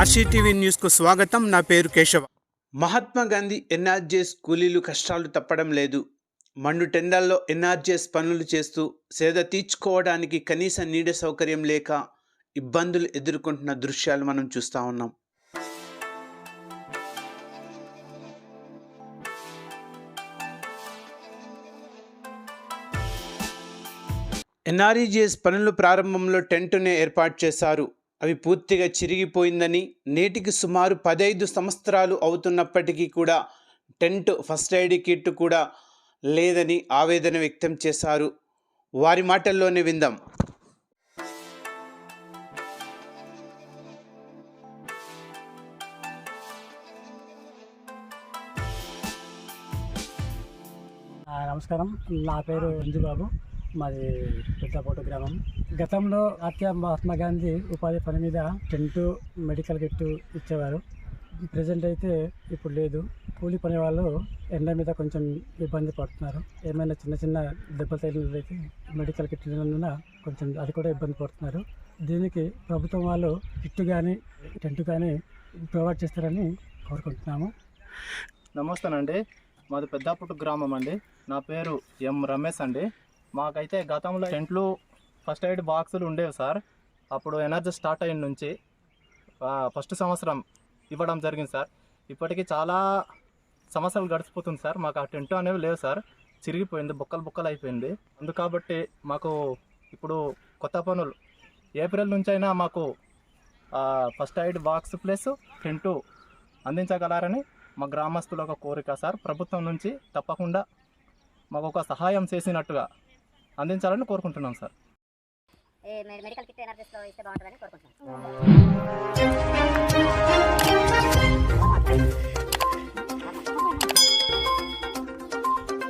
RCTV న్యూస్కు స్వాగతం. నా పేరు కేశవ. మహాత్మా గాంధీ ఎన్ఆర్జీఎస్ కూలీలు కష్టాలు తప్పడం లేదు. మండు టెండల్లో ఎన్ఆర్జీఎస్ పనులు చేస్తూ సేద తీర్చుకోవడానికి కనీస నీడ సౌకర్యం లేక ఇబ్బందులు ఎదుర్కొంటున్న దృశ్యాలు మనం చూస్తూ ఉన్నాం. ఎన్ఆర్ఈజీఎస్ పనుల ప్రారంభంలో టెంటునే ఏర్పాటు చేశారు. అవి పూర్తిగా చిరిగిపోయిందని నేటికి సుమారు పదైదు సంవత్సరాలు అవుతున్నప్పటికీ కూడా టెంట్ ఫస్ట్ ఎయిడ్ కిట్ కూడా లేదని ఆవేదన వ్యక్తం చేశారు. వారి మాటల్లోనే విందాం. నమస్కారం. నా పేరు బాబు మాది పెద్దపోటు గ్రామం. గతంలో ఆత్య మహాత్మా గాంధీ ఉపాధి పని మీద టెంట్ మెడికల్ కిట్ ఇచ్చేవారు. ప్రజెంట్ అయితే ఇప్పుడు లేదు. కూలి పని వాళ్ళు ఎండ మీద కొంచెం ఇబ్బంది పడుతున్నారు. ఏమైనా చిన్న చిన్న దెబ్బలు తగిలినట్లయితే మెడికల్ కిట్ లేనందున కొంచెం అది కూడా ఇబ్బంది పడుతున్నారు. దీనికి ప్రభుత్వం వాళ్ళు కిట్ కానీ టెంట్ కానీ ప్రొవైడ్ చేస్తారని కోరుకుంటున్నాము. నమస్తేనండి మాది పెద్దాపుట్టు గ్రామం అండి. నా పేరు ఎం రమేష్ అండి. మాకైతే గతంలో టెంట్లు ఫస్ట్ ఎయిడ్ బాక్సులు ఉండేవి సార్. అప్పుడు ఎనర్జీ స్టార్ట్ అయిన నుంచి ఫస్ట్ సంవత్సరం ఇవ్వడం జరిగింది సార్. ఇప్పటికీ చాలా సంవత్సరాలు గడిచిపోతుంది సార్. మాకు ఆ టెంట్ అనేవి లేవు సార్. చిరిగిపోయింది బొక్కలు బొక్కలు అయిపోయింది. అందు కాబట్టి మాకు ఇప్పుడు కొత్త పనులు. ఏప్రిల్ నుంచి అయినా మాకు first aid box plus tent అందించగలరని మా గ్రామస్తుల ఒక కోరిక సార్. ప్రభుత్వం నుంచి తప్పకుండా మాకు ఒక సహాయం చేసినట్టుగా అందించాలని కోరుకుంటున్నాం సార్. మెడికల్ కిట్ ఎన్ఆర్ఎస్లో ఇస్తే బాగుంటుందని కోరుకుంటున్నాం.